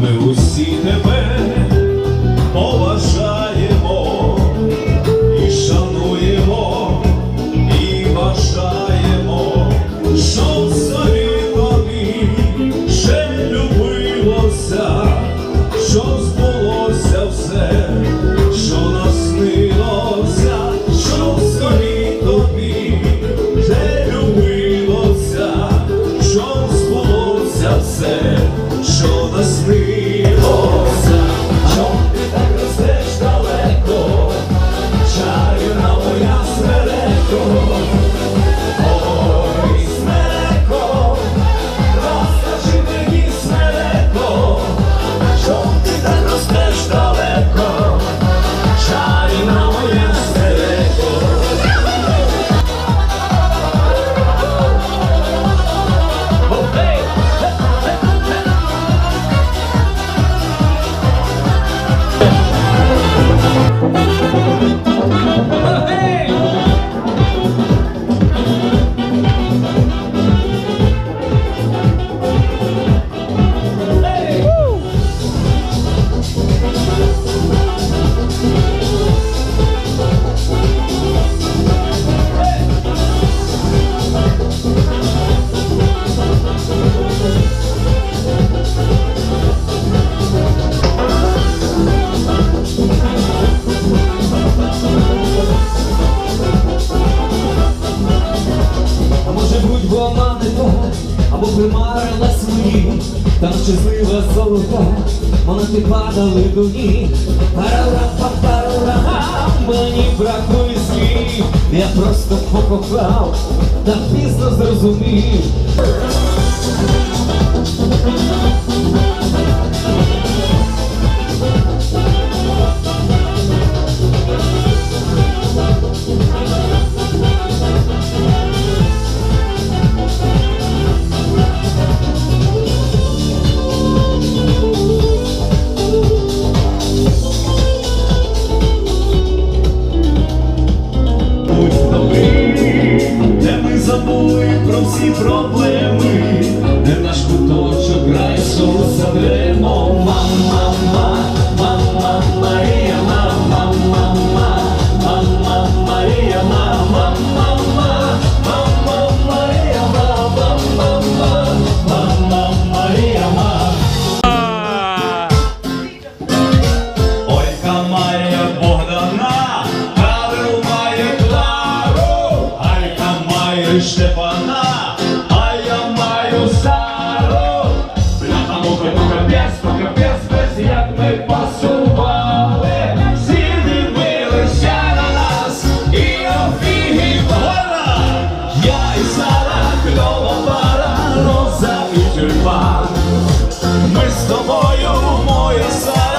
ми усі тебе. Або примарилась мені, там щаслива золота, монети падали до ніг. Тарарапапарарам, мені бракує слів, я просто покохав, та пізно зрозумів. ти Штепана, а я маю Сару. Бляха, мука, ну капець, то капець, без як ми пасували. Всі дивилися на нас і офігівала. Я і Сара, кльова пара, роза і тюльпан. Ми з тобою, моя Сара.